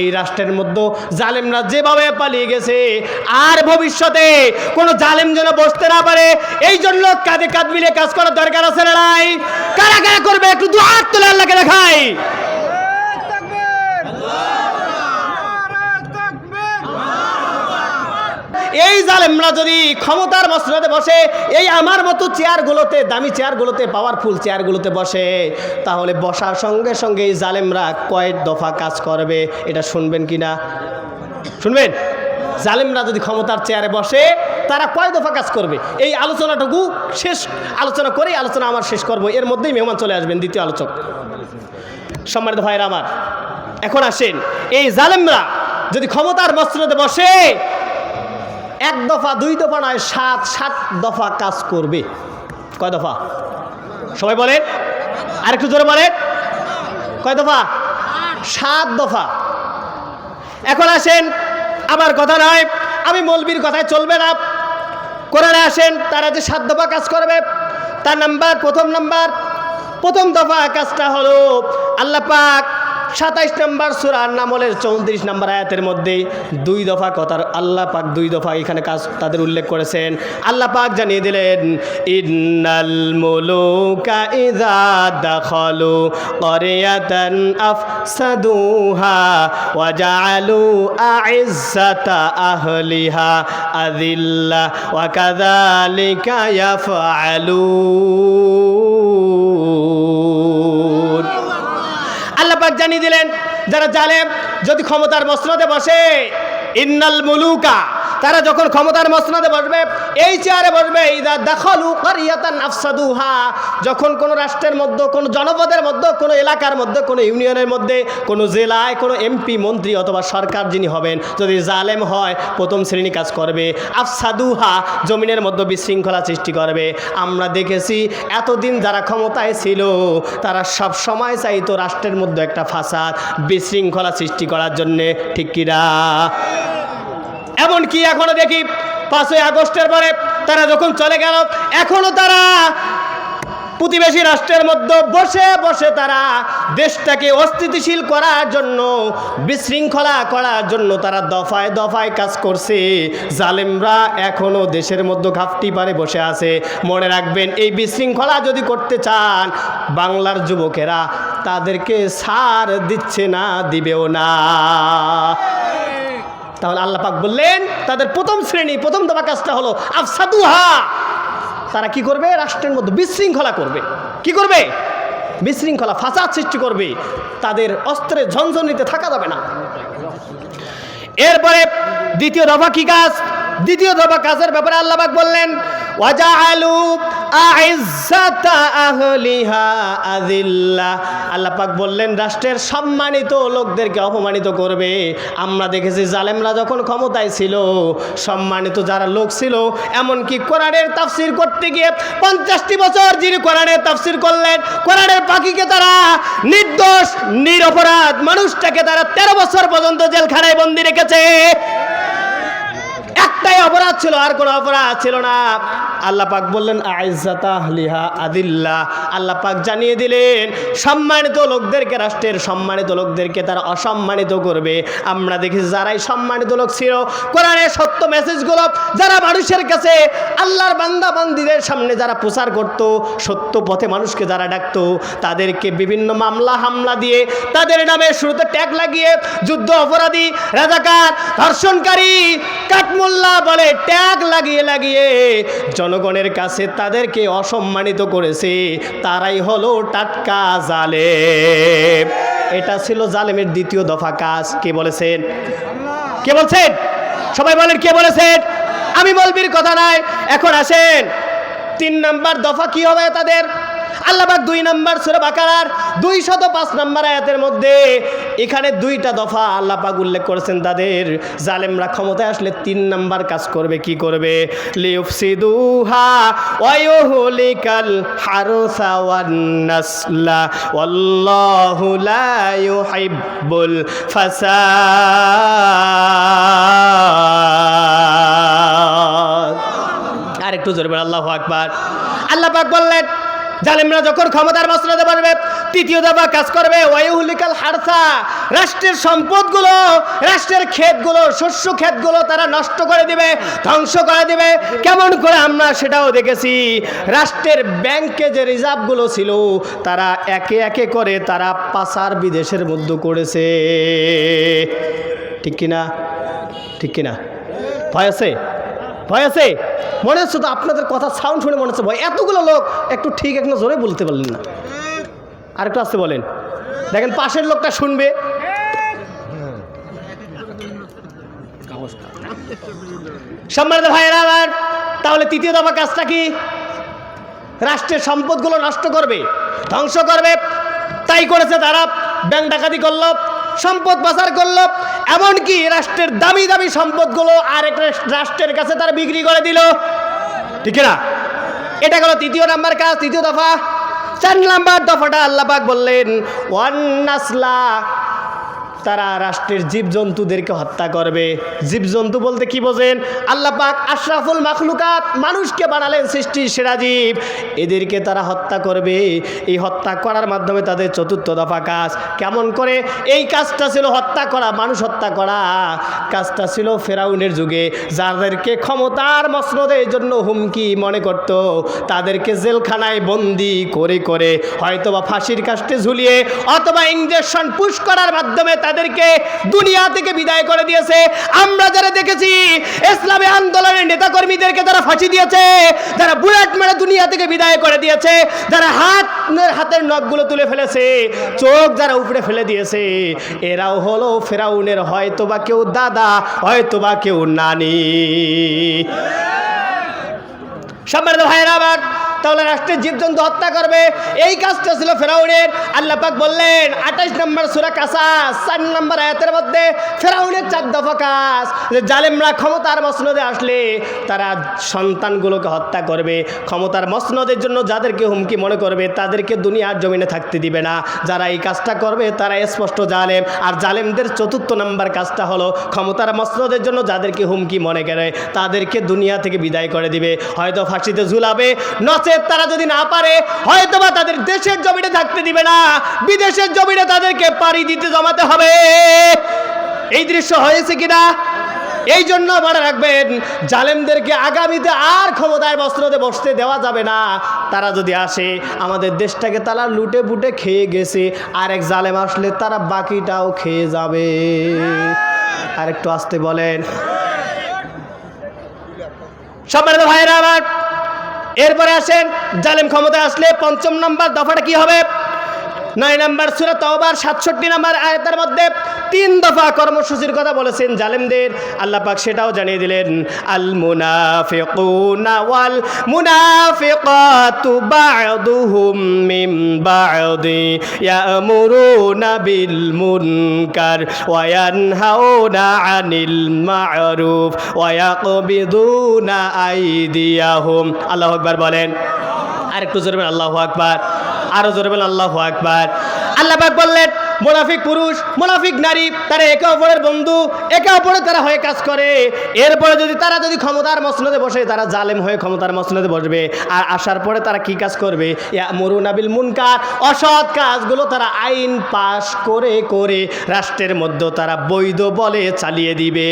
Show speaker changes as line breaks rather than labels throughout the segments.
এই রাষ্ট্রের মধ্যে জালেমরা যেভাবে পালিয়ে গেছে, আর ভবিষ্যতে কোনো জালেম যেন বসতে না পারে এই জন্য কাঁধে কাঁধ মিলে কাজ করার দরকার আছে না নাই? কারা কারা করবে? একটু দু হাত তুলে আল্লাহকে দেখাই। এই জালেমরা যদি ক্ষমতার মসনদে বসে, এই আমার মতো চেয়ারগুলোতে, দামি চেয়ারগুলোতে পাওয়ারফুল চেয়ারগুলোতে বসে, তাহলে বসার সঙ্গে সঙ্গে এই জালেমরা কয়েক দফা কাজ করবে। এটা শুনবেন কি না শুনবেন? জালেমরা যদি ক্ষমতার চেয়ারে বসে, তারা কয় দফা কাজ করবে? এই আলোচনাটুকু শেষ, আলোচনা করেই আলোচনা আমার শেষ করব। এর মধ্যেই মেহমান চলে আসবেন, দ্বিতীয় আলোচক। সম্মানিত ভাইরা আমার, এখন আসেন। এই জালেমরা যদি ক্ষমতার মসনদে বসে এক দফা, দুই দফা নয়, সাত সাত দফা কাজ করবে। কয় দফা? সবাই বলেন। আর একটু জোরে বলেন। কয় দফা? সাত দফা। এখন আসেন, আমার কথা নয়, আমি মলবির কথায় চলবে না। কোরআনে আসেন, তারা যে সাত দফা কাজ করবে, তার নাম্বার, প্রথম নাম্বার, প্রথম দফা কাজটা হলো আল্লাহ পাক সাতাইশ নম্বর সুরার নামলের চৌত্রিশ নম্বর আয়াতের মধ্যে দুই দফা কথার আল্লাহ পাক দুই দফা এখানে কাজ তাদের উল্লেখ করেছেন। আল্লাহ পাক জানিয়ে দিলেন, ইন্নাল মুলুকা ইযা দাখালু ক্বরিয়াতান আফসাদুহা ওয়া জাআলু আহলিহা আযিল্লা ওয়া কাযালিকা আল্লাহ জানিয়ে দিলেন যারা জালেম যদি ক্ষমতার মসনদে বসে ইন্নাল মুলুকা। তারা যখন ক্ষমতার মসনদে বসবে, এই চেয়ারে বসবে, ইদা দাখলু আফসাদুহা যখন কোনো রাষ্ট্রের মধ্যে, কোনো জনপদের মধ্যে, কোনো এলাকার মধ্যে, কোনো ইউনিয়নের মধ্যে, কোনো জেলায় কোনো এমপি, মন্ত্রী অথবা সরকার যিনি হবেন, যদি জালেম হয়, প্রথম শ্রেণি কাজ করবে। আফসাদুহা জমিনের মধ্যে বিশৃঙ্খলা সৃষ্টি করবে। আমরা দেখেছি এতদিন যারা ক্ষমতায় ছিল, তারা সব সময় চাইতো রাষ্ট্রের মধ্যে একটা ফাসাদ, বিশৃঙ্খলা সৃষ্টি করার জন্যে, ঠিক কিনা এমনকি এখনও দেখি? পাঁচই আগস্টের পরে তারা যখন চলে গেল, এখনও তারা প্রতিবেশী রাষ্ট্রের মধ্যে বসে বসে তারা দেশটাকে অস্থিতিশীল করার জন্য, বিশৃঙ্খলা করার জন্য তারা দফায় দফায় কাজ করছে। জালেমরা এখনও দেশের মধ্যে ঘাপটি পারে বসে আছে। মনে রাখবেন, এই বিশৃঙ্খলা যদি করতে চান, বাংলার যুবকেরা তাদেরকে সার দিচ্ছে না, দিবেও না। তাহলে আল্লাহ পাক বললেন, তাদের প্রথম শ্রেণি, প্রথম দফা কাজটা হলো আফসাদুহা। তারা কি করবে? রাষ্ট্রের মধ্যে বিশৃঙ্খলা করবে। কি করবে? বিশৃঙ্খলা ফাঁসাদ সৃষ্টি করবে। তাদের অস্ত্রের ঝনঝনিতে থাকা যাবে না। এরপরে দ্বিতীয় দফা কি কাজ? দ্বিতীয় দফা কাজের ব্যাপারে আল্লাহ পাক বললেন, ওয়াজআলু আইজ্জাতা আহলিহা আযিল্লা। আল্লাহ পাক বললেন, রাষ্ট্রের সম্মানিত লোকদেরকে অপমানিত করবে। আমরা দেখেছি জালেমরা যখন ক্ষমতায় ছিল, সম্মানিত যারা লোক ছিল, এমনকি কোরআনের তাফসির করতে গিয়ে পঞ্চাশটি বছর যিনি কোরআনের তাফসির করলেন, কোরআনের পাখিকে তারা নির্দোষ, নিরপরাধ মানুষটাকে তারা তেরো বছর পর্যন্ত জেলখানায় বন্দি রেখেছে। ছিল আর কোনো অপরাধ ছিল না। আল্লাহ পাক বললেন, আইজাতা আদিল্লা। আল্লাহ পাক জানিয়ে দিলেন, সম্মানিত লোকদেরকে, রাষ্ট্রের সম্মানিত লোকদেরকে তারা অসম্মানিত করবে। আমরা দেখি যারাই সম্মানিত লোক ছিল, কোরআনের সত্য মেসেজগুলো যারা মানুষের কাছে আল্লাহর বান্দা বান্দিদের সামনে যারা প্রচার করত, সত্য পথে মানুষকে যারা ডাকতো, তাদেরকে বিভিন্ন মামলা, হামলা দিয়ে তাদের নামে শুরুতে ট্যাগ লাগিয়ে যুদ্ধ অপরাধী, রাজাকার, ধর্ষণকারী কাঠমোল্লা বলে ট্যাগ লাগিয়ে লাগিয়ে জনগণের কাছে তাদেরকে অসম্মানিত করেছে। তারাই হলো টাটকা জালে এটা ছিল জালেমের দ্বিতীয় দফা কাজ। কে বলেছেন? কে বলছেন? সবাই বলেন, কে বলেছেন? আমি বলবির কথা নাই। এখন আসেন। তিন নাম্বার দফা কি হবে তাদের? আল্লাহবাক দুই নাম্বার সুরে বাকারার দুই শত পাঁচ নাম্বার আয়াতের মধ্যে এখানে দুইটা দফা আল্লাহ পাক উল্লেখ করেছেন তাদের, জালেমরা ক্ষমতায় আসলে তিন নাম্বার কাজ করবে, কি করবে? ওয়াল্লাহু আর একটু জোরে আল্লাহু আকবার। আল্লাহ পাক বললেন জালেমরা যখন ক্ষমতার মসলাতে পারবে তৃতীয় দফা কাজ করবে ওয়াইহুলিকাল হারসা, রাষ্ট্রের সম্পদগুলো, রাষ্ট্রের ক্ষেতগুলো, শস্য ক্ষেতগুলো তারা নষ্ট করে দিবে, ধ্বংস করে দিবে। কেমন করে আমরা সেটাও দেখেছি। রাষ্ট্রের ব্যাংকে যে রিজার্ভগুলো ছিল, তারা একে একে করে তারা পাচার বিদেশের মধ্যে করেছে। ঠিক কিনা? ঠিক কিনা? ভয় আছে? ভয় আছে? মনে হচ্ছে তো আপনাদের কথা সাউন্ড শুনে মনে হচ্ছে ভয়। এতগুলো লোক একটু ঠিক একটু জোরে বলতে পারলেন না। আর একটু আসতে বলেন। দেখেন পাশের লোকটা শুনবে। সম্মানিত ভাইয়েরা আমার, তাহলে তৃতীয় দফা কাজটা কি? রাষ্ট্রের সম্পদগুলো নষ্ট করবে, ধ্বংস করবে। তাই করেছে তারা, ব্যাংক ডাকাতি করল। সম্পদ পাচার করল, এমনকি রাষ্ট্রের দামি দামি সম্পদগুলো আরেক রাষ্ট্রের কাছে তারা বিক্রি করে দিল। ঠিক না? এটা গেল তৃতীয় নাম্বার কাজ, তৃতীয় দফা। চার নাম্বার দফাটা আল্লাপাক বললেন ওয়ান নাসলা তারা রাষ্ট্রের জীবজন্তুদেরকে হত্যা করবে। জীবজন্তু বলতে কি বোঝেন? আল্লাহ পাক আশরাফুল মাখলুকাত মানুষকে বানালেন সৃষ্টির সেরা জীব। এদেরকে তারা হত্যা করবে। এই হত্যা করার মাধ্যমে তাদের চতুর্থ দফা কাজ। কেমন করে? এই কাজটা ছিল হত্যা করা, মানুষ হত্যা করা। কাজটা ছিল ফেরাউনের যুগে। যাদেরকে ক্ষমতার মসনদের জন্য হুমকি মনে করত, তাদেরকে জেলখানায় বন্দি করে করে হয়তোবা ফাঁসির কাস্টে ঝুলিয়ে অথবা ইঞ্জেকশন পুশ করার মাধ্যমে তাদেরকে দুনিয়া থেকে বিদায় করে দিয়েছে, আমরা যারা দেখেছি, ইসলামী আন্দোলনের নেতাকর্মীদেরকে তারা ফাঁসি দিয়েছে, যারা বুলেট মেরে দুনিয়া থেকে বিদায় করে দিয়েছে, যারা হাত হাতের নখগুলো তুলে ফেলেছে, চোখ যারা উপরে ফেলে দিয়েছে, এরাও হলো ফেরাউনের হয়তোবা কেউ দাদা, হয়তোবা কেউ নানি। সম্মানিত ভাইয়েরা আবার তাহলে রাষ্ট্রের জীবজন্তু হত্যা করবে। এই কাজটা ছিল ফেরাউনের। আল্লাহ পাক বললেন, আঠাশ নম্বর সুরা কাসাস, চার নম্বর আয়াতের মধ্যে ফেরাউনের চার দফা কাজ। যে জালেমরা ক্ষমতার মসনদে আসলে তারা সন্তানগুলোকে হত্যা করবে। ক্ষমতার মসনদের জন্য যাদেরকে হুমকি মনে করবে, তাদেরকে দুনিয়ার জমিনে থাকতে দিবে না। যারা এই কাজটা করবে, তারা স্পষ্ট জালেম। আর জালেমদের চতুর্থ নাম্বার কাজটা হলো ক্ষমতার মসনদের জন্য যাদেরকে হুমকি মনে করে, তাদেরকে দুনিয়া থেকে বিদায় করে দিবে। হয়তো ফাঁসিতে ঝুলাবে নচেত তারা যদি না পারে হয়তো বা তাদের দেশের জমিনে থাকতে দিবে না। বিদেশের জমিনে তাদেরকে পাড়ি দিতে জমাতে হবে। এই দৃশ্য হয়েছে কিনা? এই জন্য মনে রাখবেন, জালেমদেরকে আগামীতে আর ক্ষমতায় বস্ত্রতে বসতে দেওয়া যাবে না। তারা যদি আসে, আমাদের দেশটাকে তারা লুটে পুটে খেয়ে গেছে। আর এক জালেম আসলে তারা বাকিটাও খেয়ে যাবে। আর একটু আসতে বলেন। সম্মানিত ভাইয়েরা, আমার এরপরে আসেন জালেম ক্ষমতায় আসলে পঞ্চম নম্বর দফাটা কি হবে? নয় নম্বর সুরা তওবার, সাতষট্টি নম্বর আয়তার মধ্যে তিন দফা কর্মসূচির কথা বলেছেন জালেমদের। আল্লাহ পাক সেটাও জানিয়ে দিলেন, আল মুনাফিকুনা ওয়াল মুনাফিকাতু বা'দুহুম মিন বা'দি ইয়ামুরুনা বিল মুনকার ওয়া ইয়ানহাউনা আনিল মা'রুফ ওয়া ইয়াকবিদুনা আইদিয়াহুম। আল্লাহু আকবার বলেন। আর একটু জোরে আল্লাহু আকবার। আরও জোরে বলেন আল্লাহ আকবার। আল্লাহ বললেন মোনাফিক পুরুষ, মোনাফিক নারী, তারা একে অপরের বন্ধু, একে অপরের তারা হয়ে কাজ করে। এরপরে যদি তারা যদি ক্ষমতার মসনদে বসে, তারা জালেম হয়ে ক্ষমতার মসনদে বসবে। আর আসার পরে তারা কি কাজ করবে? মরুনাবিল মুনকার। অসৎ কাজগুলো তারা আইন পাশ করে করে রাষ্ট্রের মধ্যে তারা বৈধ বলে চালিয়ে দিবে।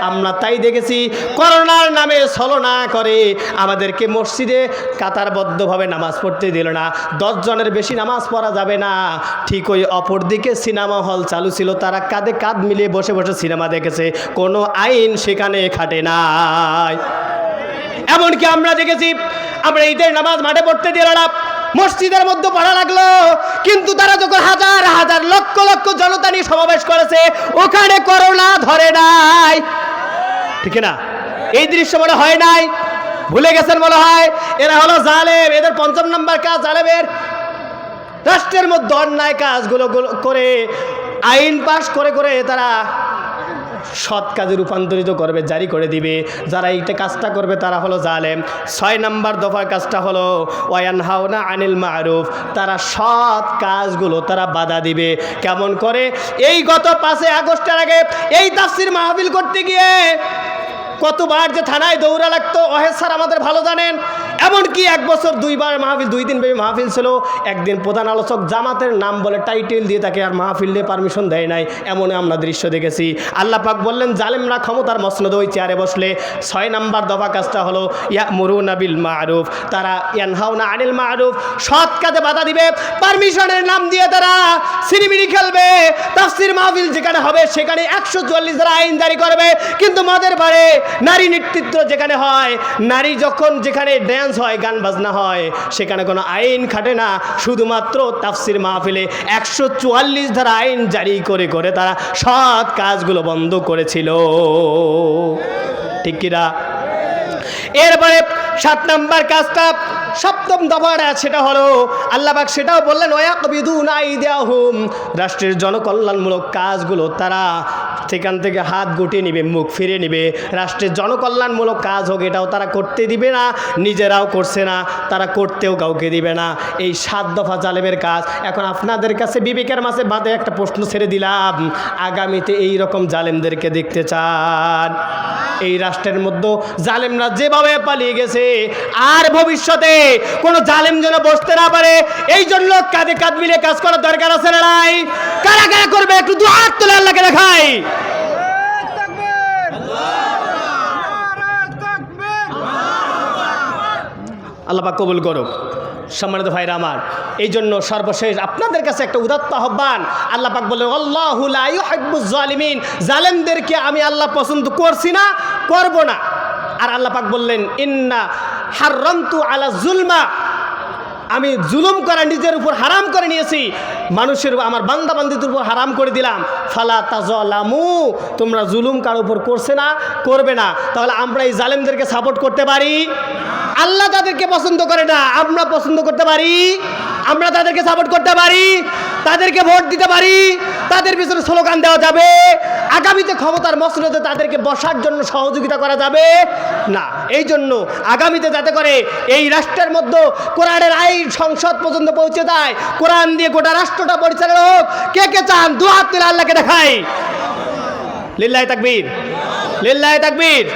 আমরা তাই দেখেছি, করোনার নামে ছলনা করে। আমাদেরকে মসজিদে কাতারবদ্ধভাবে নামাজ পড়তে দিল না। দশ জনের বেশি নামাজ পড়া যাবে না। ঠিক ওই অপরদিকে সিনেমা হল চালু ছিল, তারা কাঁধে কাঁধ মিলিয়ে বসে বসে সিনেমা দেখেছে। কোনো আইন সেখানে খাটে নাই। এমনকি আমরা দেখেছি, আমরা ঈদের নামাজ মাঠে পড়তে দিল না মসজিদের মধ্যে পড়া লাগল, কিন্তু তারা যখন হাজার হাজার লক্ষ লক্ষ জনতা নিয়ে সমাবেশ করেছে, ওখানে করোনা ধরে নাই। ঠিক না? এই দৃশ্য মনে হয় নাই? ভুলে গেছেন মনে হয়? এরা হলো জালেম, এদের পঞ্চম নাম্বার কাজ জালেমের। রাষ্ট্রের মধ্যে অন্যায় কাজগুলো করে, আইন পাশ করে করে তারা সৎ কাজে রূপান্তরিত করবে, জারি করে দিবে। যারা এইটা কাজটা করবে, তারা হলো জালেম। ছয় নাম্বার দফার কাজটা হলো ওয়ান হাওনা আনিল মারুফ। তারা সৎ কাজগুলো তারা বাধা দিবে। কেমন করে? এই গত পাঁচে আগস্টের আগে এই তাফসির মাহফিল করতে গিয়ে কতবার যে থানায় দৌড়া লাগতো অহেদ স্যার আমাদের ভালো জানেন। এমনকি এক বছর দুইবার মাহফিল, দুই দিন ব্যাপী মাহফিল ছিল। একদিন প্রধান আলোচক জামাতের নাম বলে টাইটেল দিয়ে তাকে আর মাহফিল দিয়ে পারমিশন দেয় নাই। এমন আমরা দৃশ্য দেখেছি। আল্লাহ পাক বললেন, জালেমরা ক্ষমতার মসনদ ওই চেয়ারে বসলে ছয় নাম্বার দফা কাজটা হলো ইয়া মরুন আবিল মারুফ। তারা, ইয়ানহাউনা আনিল মারুফ। সৎ কাজে বাধা দিবে, পারমিশনের নাম দিয়ে তারা সিনেমিনি খেলবে। তাফসির মাহফিল যেখানে হবে, সেখানে একশো চুয়াল্লিশ ধারা আইন জারি করবে। কিন্তু মদের বারে নারী নেতৃত্ব যেখানে হয়, নারী যখন যেখানে ড্যান্স হয়, গান বাজনা হয়, সেখানে কোনো আইন খাটে না। শুধুমাত্র তাফসির মাহফিলে একশো চুয়াল্লিশ ধারা আইন জারি করে করে তারা সৎ কাজগুলো বন্ধ করেছিল। ঠিক কিনা? এরপরে সাত নাম্বার কাজটা সপ্তম দফাটা সেটা হলো আল্লাহবাক সেটাও বললেন, ওয়াকবিদুন আইদিয়াহুম। রাষ্ট্রের জনকল্যাণমূলক কাজগুলো তারা সেখান থেকে হাত গুটিয়ে নিবে, মুখ ফিরে নিবে। রাষ্ট্রের জনকল্যাণমূলক কাজ হোক, এটাও তারা করতে দিবে না, নিজেরাও করছে না, তারা করতেও কাউকে দিবে না। এই সাত দফা জালেমের কাজ। এখন আপনাদের কাছে বিবেকের মাঝে বাদে একটা প্রশ্ন ছেড়ে দিলাম, আগামীতে এই রকম জালেমদেরকে দেখতে চান। এই রাষ্ট্রের মধ্যে জালেমরা যেভাবে পালিয়ে গেছে, আর ভবিষ্যতে কোনো জালেম যেন বসতে না পারে। এই জন্য কাঁধে কাঁধ মিলে কাজ করার দরকার আছে না নাই? কারা কারা করবে? একটু দু হাত তুলে আল্লাহকে দেখাই। আল্লাপা কবুল করুক। সম্মানিত ভাইরা আমার, এই জন্য সর্বশেষ আপনাদের কাছে একটা উদাত্ত আহ্বান। আল্লাহ পাক বলে আল্লাহুলিমিন জালেমদেরকে আমি আল্লাহ পছন্দ করছি না, করব না। আর আল্লাহ পাক বললেন, ইন্না হাররন্তু আলা জুলমা। আমি জুলুম করা নিজের উপর হারাম করে নিয়েছি। মানুষের আমার বান্দা উপর হারাম করে দিলাম। ফালা তাজলামু। তোমরা জুলুম কার উপর করছে না, করবে না। তাহলে আমরা এই জালেমদেরকে সাপোর্ট করতে পারি? আল্লাহ তাদেরকে পছন্দ করে না, আমরা পছন্দ করতে পারি? আমরা তাদেরকে সাপোর্ট করতে পারি? তাদেরকে ভোট দিতে পারি? তাদের পিছনে স্লোগান দেওয়া যাবে? আগামীতে ক্ষমতার মসনদে তাদেরকে বসার জন্য সহযোগিতা করা যাবে? না। এই জন্য আগামীতে যাতে করে এই রাষ্ট্রের মধ্যে কোরআনের আইন সংসদ পর্যন্ত পৌঁছে দেয় কোরআন দিয়ে গোটা রাষ্ট্রটা পরিচালনা হোক, কে কে চান দু হাত তুলে আল্লাহকে দেখাই। লিল্লাহ তাকবীর। লিল্লাহ তাকবীর।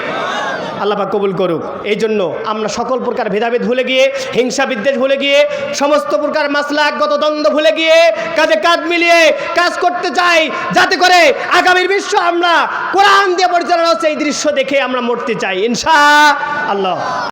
আল্লাহ পাক কবুল করুক। এই জন্য আমরা সকল প্রকার ভেদাভেদ ভুলে গিয়ে হিংসা বিদ্বেষ ভুলে গিয়ে, সমস্ত প্রকার মাসলাগত দ্বন্দ্ব ভুলে গিয়ে কাজে কাজ মিলিয়ে কাজ করতে চাই, যাতে করে আগামীর বিশ্ব আমরা কোরআন দিয়ে পরিচালনা হচ্ছে, এই দৃশ্য দেখে আমরা মরতে চাই। ইনশা আল্লাহ।